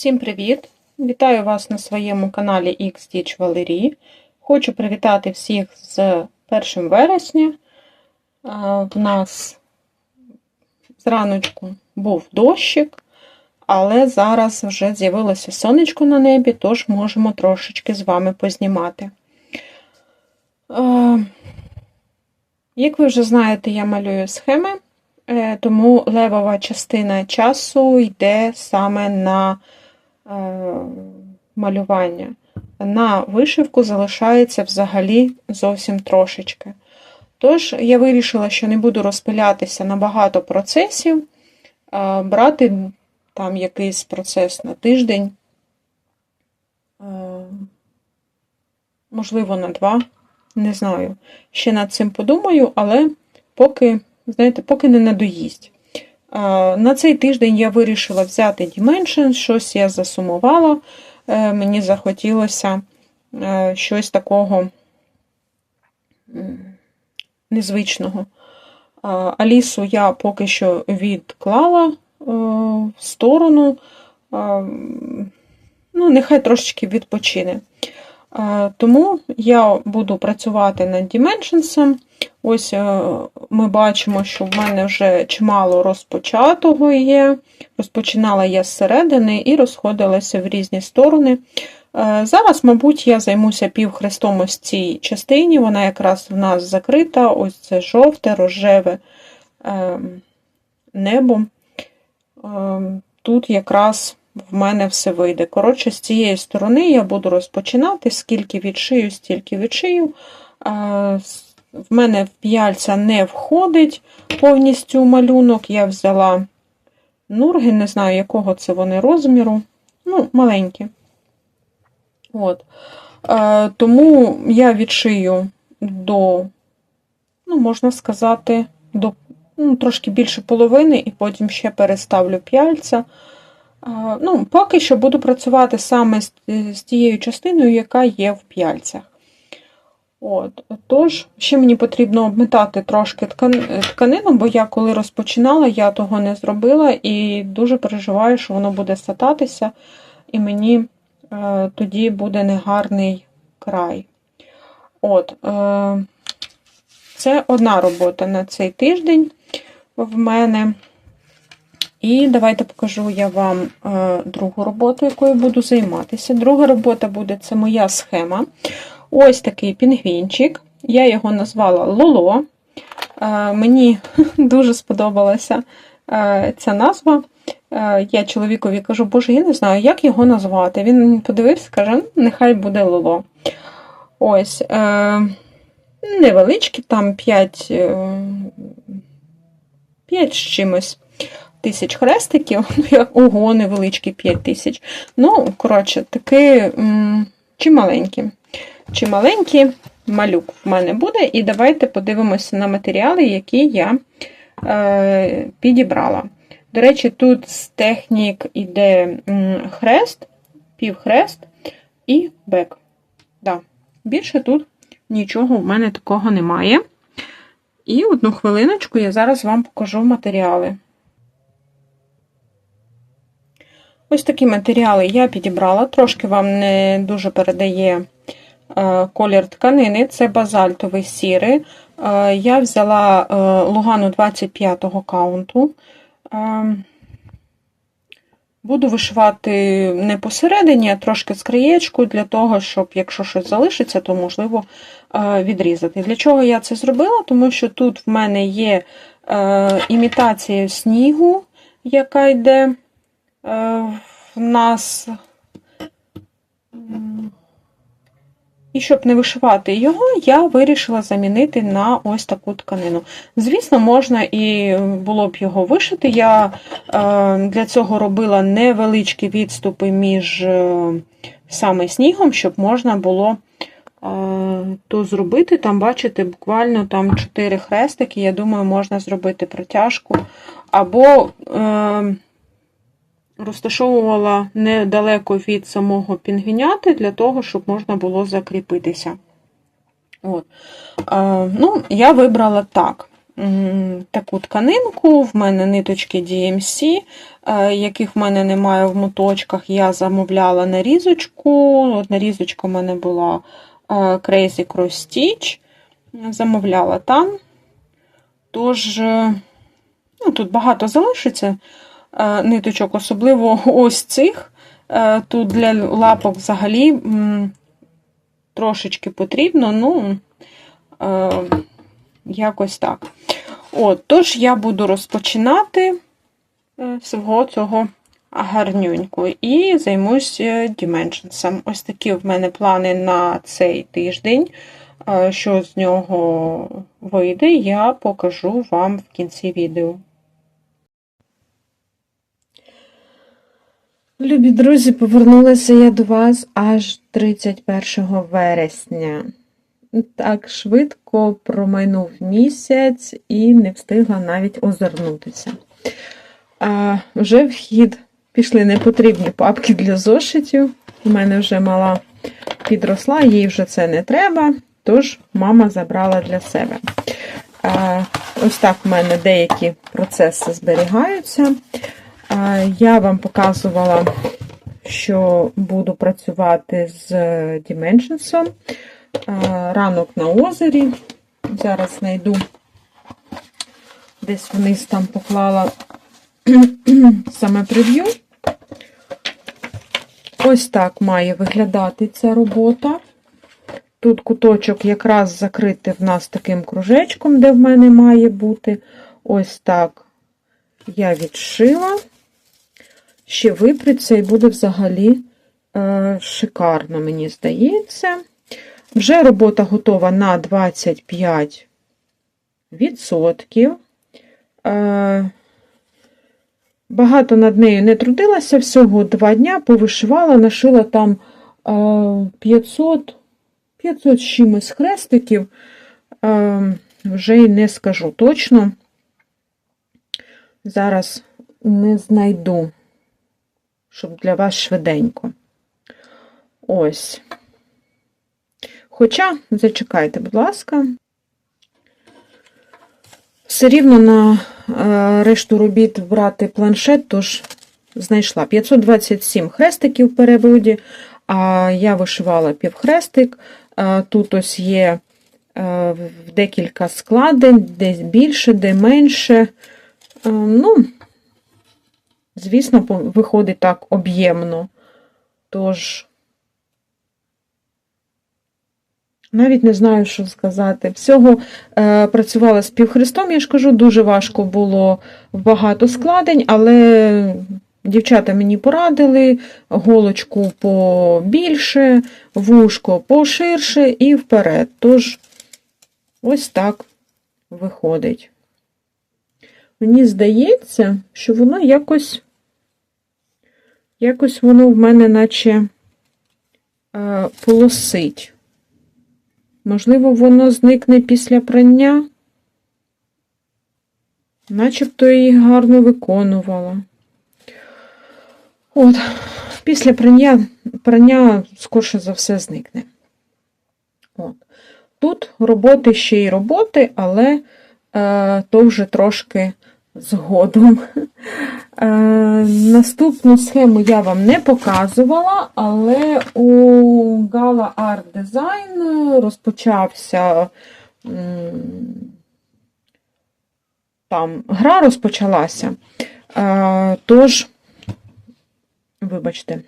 Всім привіт! Вітаю вас на своєму каналі XDitch Валерій. Хочу привітати всіх з 1 вересня. В нас зраночку був дощик, але зараз вже з'явилося сонечко на небі, тож можемо трошечки з вами познімати. Як ви вже знаєте, я малюю схеми, е, тому левова частина часу йде саме на малювання. На вишивку залишається взагалі зовсім трошечки. Тож, я вирішила, що не буду розпилятися на багато процесів, брати там якийсь процес на тиждень, е, можливо, на два, не знаю. Ще над цим подумаю, але поки, знаєте, поки не надоїсть. На цей тиждень я вирішила взяти Dimension, щось я засумувала. Е, мені захотілося е, щось такого незвичного. Алісу я поки що відклала е, в сторону, ну, нехай трошечки відпочине. Тому я буду працювати над Dimensions. Ось ми бачимо, що в мене вже чимало розпочатого є. Розпочинала я зсередини і розходилася в різні сторони. Зараз, мабуть, я займуся півхрестом ось цій частині, вона якраз в нас закрита, ось це жовте, рожеве небо. Тут якраз в мене все вийде. Коротше, з цієї сторони я буду розпочинати, скільки відшию, стільки відшию. В мене п'яльця не входить повністю малюнок. Я взяла нурги, не знаю, якого це вони розміру. Ну, маленькі. От. Тому я відшию до, ну, можна сказати, до ну, трошки більше половини, і потім ще переставлю п'яльця. Е, ну, Поки що буду працювати саме з, з тією частиною, яка є в п'яльцях. От, Тож, ще мені потрібно обметати трошки тканину, бо я коли розпочинала, я того не зробила і дуже переживаю, що воно буде сататися, і мені е, тоді буде негарний край. От, е, Це одна робота на цей тиждень в мене. І давайте покажу я вам е, другу роботу, якою буду займатися. Друга робота буде це моя схема. Ось такий пінгвінчик. Я його назвала Лоло. Е, мені дуже сподобалася е, ця назва. Я чоловікові кажу, боже, я не знаю, як його назвати. Він подивився каже, «Ну, нехай буде Лоло. Ось, невеличкі, там 5 5 з чимось тисяч хрестиків. Ну, ого, невеличкі 5 тисяч. Ну, коротше, таки чималенькі чи маленький малюк в мене буде. І давайте подивимося на матеріали, які я е, підібрала. До речі, тут з технік іде хрест, півхрест і бек. Да. Більше тут нічого в мене такого немає. І одну хвилиночку я зараз вам покажу матеріали. Ось такі матеріали я підібрала, трошки вам не дуже передає Е, колір тканини це базальтовий сірий. Е, я взяла е, лугану 25-го каунту. Буду вишивати не посередині, а трошки з краєчку, для того, щоб, якщо щось залишиться, то можливо відрізати. Для чого я це зробила? Тому що тут в мене є імітація снігу, яка йде в нас І щоб не вишивати його, я вирішила замінити на ось таку тканину. Звісно, можна і було б його вишити. Я е, для цього робила невеличкі відступи між е, саме снігом, щоб можна було е, то зробити. Там, бачите, буквально там 4 хрестики, я думаю, можна зробити протяжку. Або розташовувала недалеко від самого пінгвіняти, для того, щоб можна було закріпитися. От. Е, ну, Я вибрала так. таку тканинку. В мене ниточки DMC, е, яких в мене немає в моточках. Я замовляла нарізочку. От нарізочка в мене була е, Crazy Cross Stitch. Замовляла там. Тож, ну, тут багато залишиться ниточок, особливо ось цих. Е, Тут для лапок взагалі трошечки потрібно, ну, е, якось так. От, тож я буду розпочинати е, свого цього гарнюньку і займусь е, Dimensions. Ось такі в мене плани на цей тиждень. Е, Що з нього вийде, я покажу вам в кінці відео. Любі друзі, повернулася я до вас аж 31 вересня. Так швидко промайнув місяць і не встигла навіть озирнутися. А вже в хід пішли непотрібні папки для зошитів. У мене вже мала підросла, їй вже це не треба, тож мама забрала для себе. А, ось так в мене деякі процеси зберігаються. Я вам показувала, що буду працювати з Dimensions. Ранок на озері. Зараз знайду, десь вниз там поклала саме прев'ю. Ось так має виглядати ця робота. Тут куточок якраз закритий в нас таким кружечком, де в мене має бути. Ось так я відшила. Ще виприться і буде взагалі е, шикарно, мені здається. Вже робота готова на 25%. Е, багато над нею не трудилася, всього два дня повишивала, нашила там е, 500, 500 з чимось хрестиків. Е, вже й не скажу точно. Зараз не знайду, щоб для вас швиденько. Ось. Хоча, зачекайте, будь ласка, все рівно на е, решту робіт брати планшет, тож знайшла 527 хрестиків в переводі, а я вишивала півхрестик. Е, Тут ось є е, декілька складень, десь більше, де менше. Ну, звісно, виходить так об'ємно. Тож, навіть не знаю, що сказати. Всього е, працювала з півхрестом, я ж кажу, дуже важко було багато складень, але дівчата мені порадили голочку побільше, вушко поширше і вперед. Тож, ось так виходить. Мені здається, що воно якось, якось воно в мене наче е, полосить. Можливо, воно зникне після прання. Начебто її гарно виконувала. От, після прання, прання скорше за все зникне. От. Тут роботи ще й роботи, але е, то вже трошки згодом. Е, наступну схему я вам не показувала, але у Gala Art Design розпочався там гра розпочалася. Е, тож, вибачте.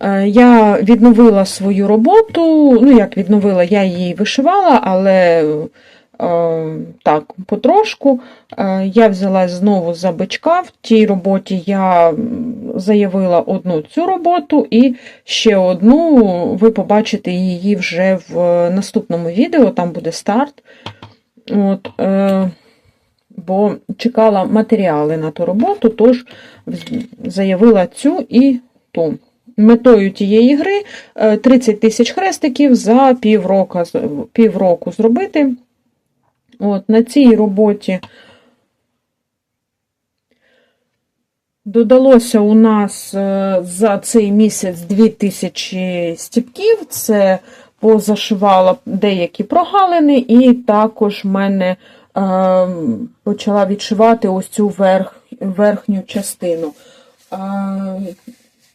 Е, Я відновила свою роботу, ну, як відновила, я її вишивала, але так, потрошку. Е, Я взяла знову за бичка. В тій роботі я заявила одну цю роботу і ще одну. Ви побачите її вже в наступному відео, там буде старт. От, е, бо чекала матеріали на ту роботу, тож заявила цю і ту. Метою тієї гри е, 30 тисяч хрестиків за півроку, півроку зробити. От, на цій роботі додалося у нас е, за цей місяць 2000 стіпків. Це позашивала деякі прогалини, і також в мене е, почала відшивати ось цю верх, верхню частину. Е,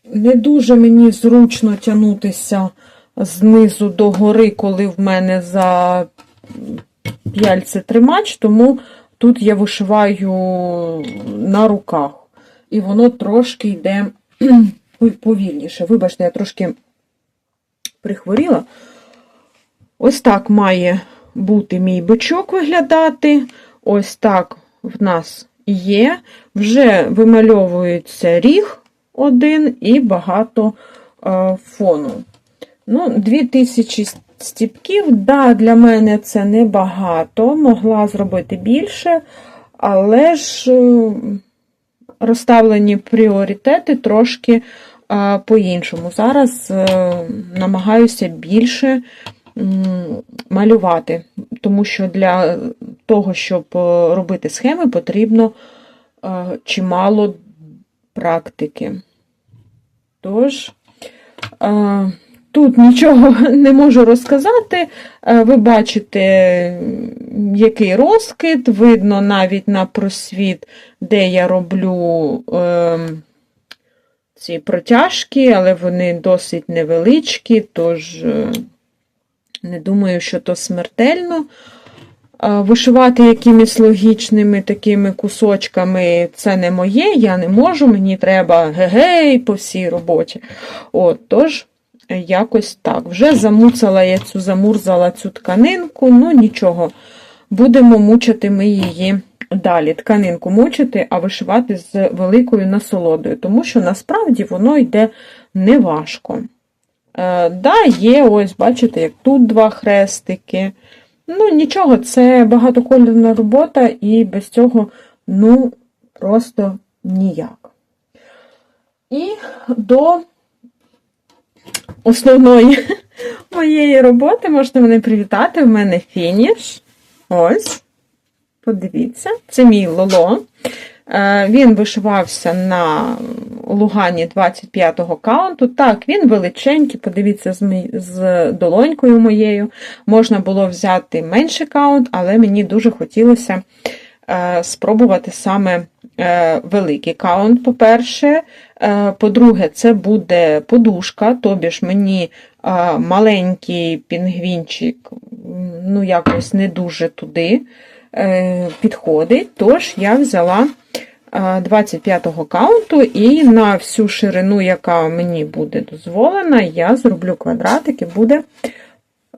не дуже мені зручно тягнутися знизу до гори, коли в мене за п'яльце тримач, тому тут я вишиваю на руках. І воно трошки йде повільніше. Вибачте, я трошки прихворіла. Ось так має бути мій бичок виглядати. Ось так в нас є. Вже вимальовується ріг один і багато е, фону. Ну, 2000 стіпків, да, для мене це небагато, могла зробити більше, але ж е, розставлені пріоритети трошки е, по-іншому. Зараз е, намагаюся більше малювати, тому що для того, щоб робити схеми, потрібно чимало практики. Тож, Тут нічого не можу розказати. Ви бачите, який розкид, видно навіть на просвіт, де я роблю е, ці протяжки, але вони досить невеличкі, тож е, не думаю, що то смертельно. Вишивати якимись логічними такими кусочками це не моє, я не можу, мені треба гегей по всій роботі. От, Тож, якось так. Вже замуцала я цю, замурзала цю тканинку, ну нічого, будемо мучити ми її далі. Тканинку мучити, а вишивати з великою насолодою, тому що насправді воно йде неважко. Е, да, є, ось, бачите, як тут два хрестики. Ну, нічого, це багатокольорна робота, і без цього, ну, просто ніяк. І до основної моєї роботи можете мене привітати. В мене фініш. Ось. Подивіться, це мій лоло. Е, він вишивався на Лугані 25-го каунту. Так, він величенький, подивіться, з долонькою моєю. Можна було взяти менший каунт, але мені дуже хотілося спробувати саме е, великий каунт, по-перше. По-друге, це буде подушка, тобі ж мені маленький пінгвінчик, ну, якось не дуже туди підходить. Тож я взяла 25-го каунту, і на всю ширину, яка мені буде дозволена, я зроблю квадратик і буде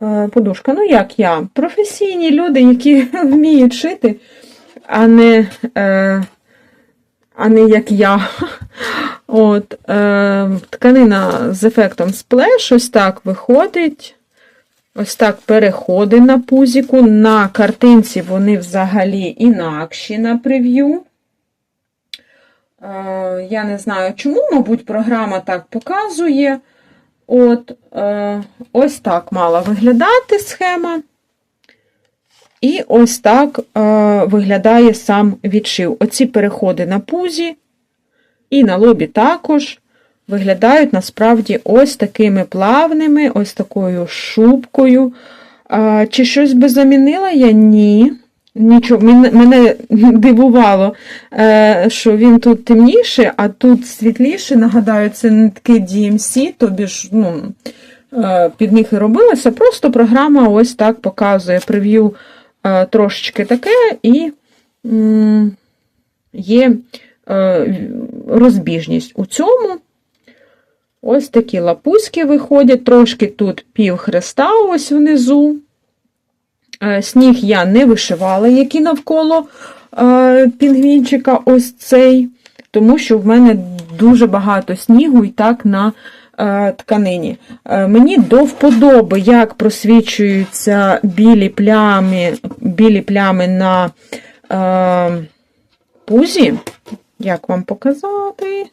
е, подушка. Ну, як я, професійні люди, які вміють шити, а не е, а не як я. От, е, Тканина з ефектом сплеш, ось так виходить. Ось так переходи на пузіку. На картинці вони взагалі інакші на прев'ю. Е, я не знаю чому, мабуть, програма так показує. От, е, Ось так мала виглядати схема. І ось так е, виглядає сам відшив. Оці переходи на пузі і на лобі також виглядають насправді ось такими плавними, ось такою шубкою. Чи щось би замінила я? Ні. Нічого, мене дивувало, е, що він тут темніший, а тут світліший. Нагадаю, це не таке DMC, тобі ж ну, е, під них і робилося. Просто програма ось так показує прев'ю трошечки таке, і є розбіжність у цьому. Ось такі лапуськи виходять, трошки тут пів хреста ось внизу. Е, сніг я не вишивала, який навколо е, пінгвінчика ось цей, тому що в мене дуже багато снігу і так на е, тканині. Мені до вподоби, як просвічуються білі плями білі плями на пузі. Як вам показати?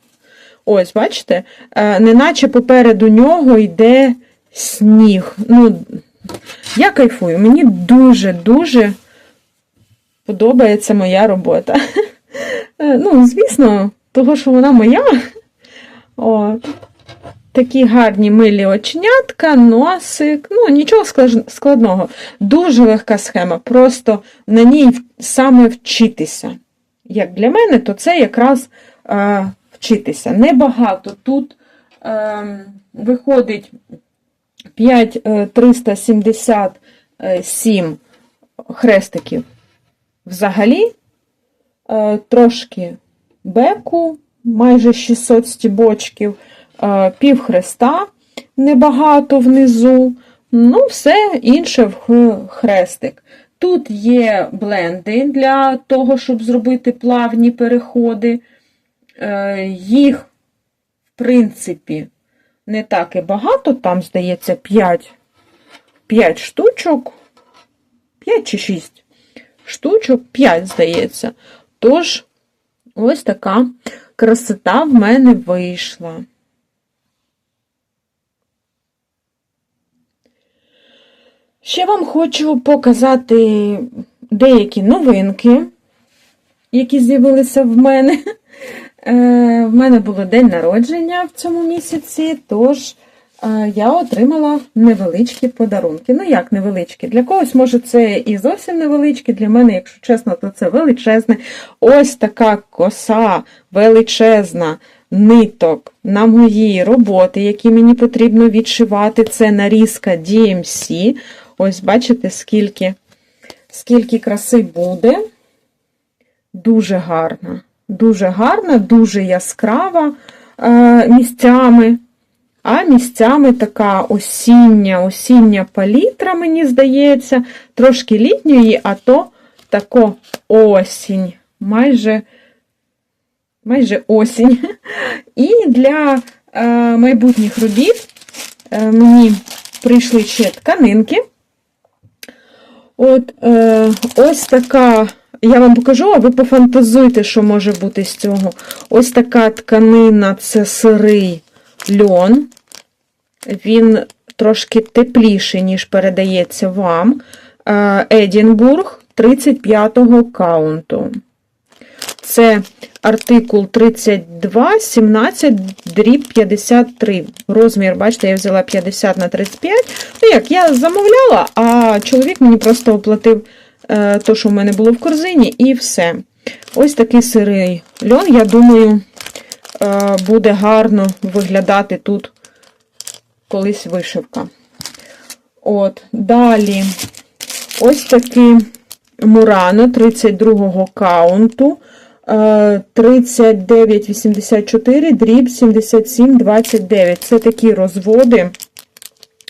Ось, бачите? Неначе попереду нього йде сніг. Ну, я кайфую, мені дуже-дуже подобається моя робота. Ну, звісно, того, що вона моя. От. Такі гарні милі оченятка, носик, ну нічого складного. Дуже легка схема, просто на ній саме вчитися. Як для мене, то це якраз е, вчитися. Небагато. Тут е, виходить 5377 хрестиків взагалі, е, трошки беку, майже 600 стібочків, е, пів хреста, небагато внизу. Ну, все інше в хрестик. Тут є бленди для того, щоб зробити плавні переходи. Е, Їх, в принципі, не так і багато, там, здається, 5, 5 штучок, 5 чи 6 штучок, 5, здається. Тож, ось така красота в мене вийшла. Ще вам хочу показати деякі новинки, які з'явилися в мене. Е, В мене було день народження в цьому місяці, тож е, я отримала невеличкі подарунки. Ну, як невеличкі? Для когось, може, це і зовсім невеличкі, для мене, якщо чесно, то це величезне. Ось така коса величезна ниток на мої роботи, які мені потрібно відшивати. Це нарізка DMC. Ось бачите, скільки, скільки краси буде. Дуже гарна. Дуже гарна, дуже яскрава е, місцями. А місцями така осіння, осіння палітра, мені здається, трошки літньої, а то тако осінь. Майже, майже осінь. І для е, майбутніх робіт е, мені прийшли ще тканинки. От е, ось така, я вам покажу, а ви пофантазуйте, що може бути з цього. Ось така тканина це сирий льон. Він трошки тепліший, ніж передається вам. Е, Едінбург 35-го каунту. Це артикул 32, 17, дріб 53. Розмір, бачите, я взяла 50 на 35. Ну як, я замовляла, а чоловік мені просто оплатив е, то, що в мене було в корзині, і все. Ось такий сирий льон, я думаю, е, буде гарно виглядати тут колись вишивка. От, далі ось такий Мурано 32-го каунту. Е, 3984, дріб 7729. Це такі розводи.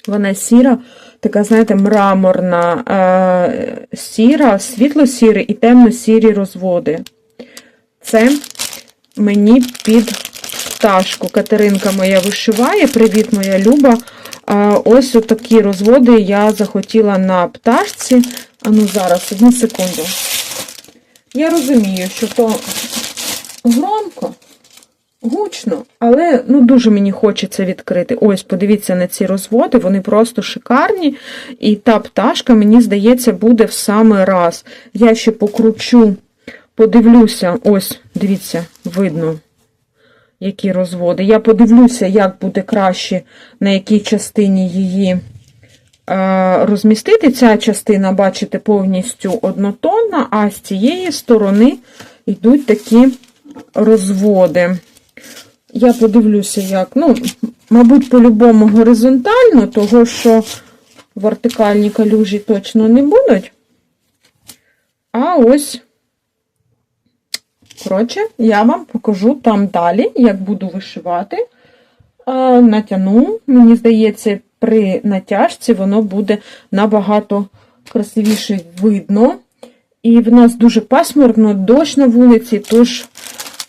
Вона сіра, така, знаєте, мраморна, е, сіра, світло-сірі і темно-сірі розводи. Це мені під пташку. Катеринка моя вишиває. Привіт, моя Люба. А, Ось отакі розводи я захотіла на пташці. А ну зараз, одну секунду. Я розумію, що то громко, гучно, але ну, дуже мені хочеться відкрити. Ось, подивіться на ці розводи, вони просто шикарні. І та пташка, мені здається, буде в саме раз. Я ще покручу, подивлюся, ось, дивіться, видно які розводи. Я подивлюся, як буде краще, на якій частині її розмістити. Ця частина, бачите, повністю однотонна, а з цієї сторони йдуть такі розводи. Я подивлюся, як, ну, мабуть, по-любому горизонтально, того що вертикальні калюжі точно не будуть. А ось Коротше, я вам покажу там далі, як буду вишивати. А, Натягну, мені здається, при натяжці воно буде набагато красивіше видно. І в нас дуже пасмурно, дощ на вулиці, тож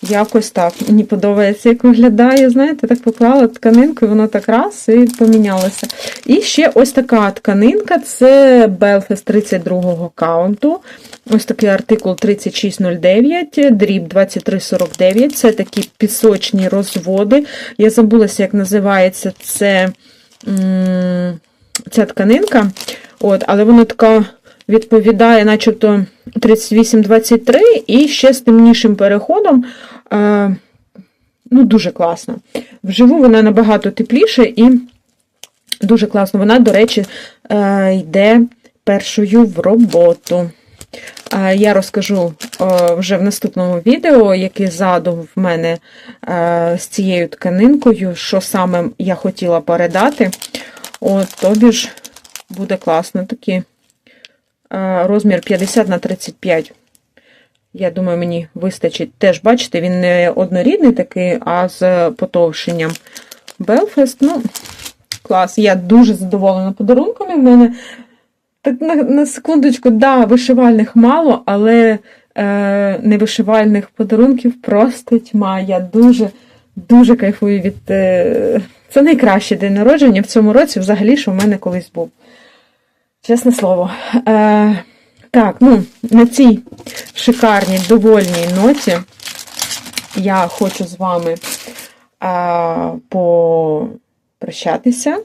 якось так. Мені подобається, як виглядає. Знаєте, так поклала тканинку, і воно так раз і помінялося. І ще ось така тканинка це Belfast 32-го каунту. Ось такий артикул 3609, дріб 2349. Це такі пісочні розводи. Я забулася, як називається це, ця тканинка. От, але вона така відповідає, начебто 38-23, і ще з темнішим переходом. Е, ну, дуже класна. Вживу вона набагато тепліша і дуже класно. Вона, до речі, е, йде першою в роботу. Я розкажу вже в наступному відео, який задум в мене з цією тканинкою, що саме я хотіла передати. От, тобі ж буде класно. Такий розмір 50 на 35. Я думаю, мені вистачить. Теж, бачите, він не однорідний такий, а з потовшенням. Belfast, ну, клас. Я дуже задоволена подарунками. В мене так на, на секундочку, да, вишивальних мало, але е, невишивальних подарунків просто тьма. Я дуже, дуже кайфую від. Е, це найкращий день народження в цьому році, взагалі, що в мене колись був. Чесне слово. Е, так, ну, на цій шикарній, довольній ноті я хочу з вами е, попрощатися,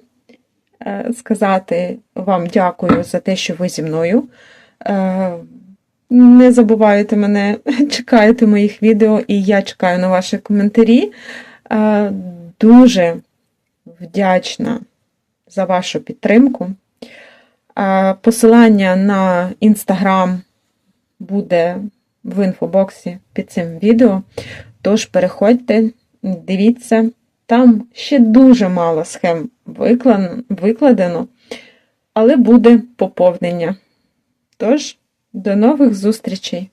сказати вам дякую за те, що ви зі мною. Е, не забувайте мене, чекайте моїх відео, і я чекаю на ваші коментарі. Е, дуже вдячна за вашу підтримку. Е, Посилання на інстаграм буде в інфобоксі під цим відео. Тож переходьте, дивіться, там ще дуже мало схем викладено, але буде поповнення. Тож, до нових зустрічей!